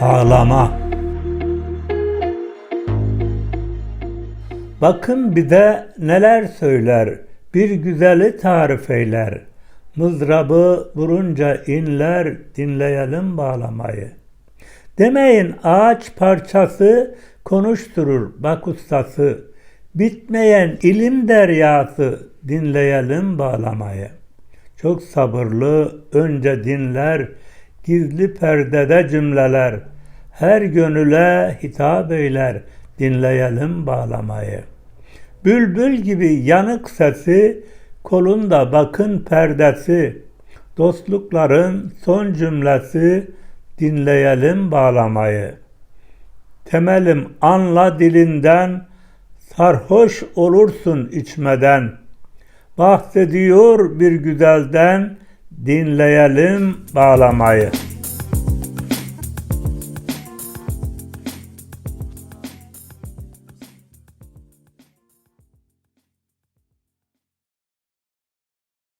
Ağlama. Bakın bir de neler söyler, bir güzeli tarif eyler. Mızrabı vurunca inler, dinleyelim bağlamayı. Demeyin ağaç parçası konuşturur bak ustası. Bitmeyen ilim deryası dinleyelim bağlamayı. Çok sabırlı önce dinler, gizli perdede cümleler. Her gönüle hitap eyler, dinleyelim bağlamayı. Bülbül gibi yanık sesi, kolunda bakın perdesi. Dostlukların son cümlesi, dinleyelim bağlamayı. Temelim anla dilinden, sarhoş olursun içmeden. Bahsediyor bir güzelden, dinleyelim bağlamayı.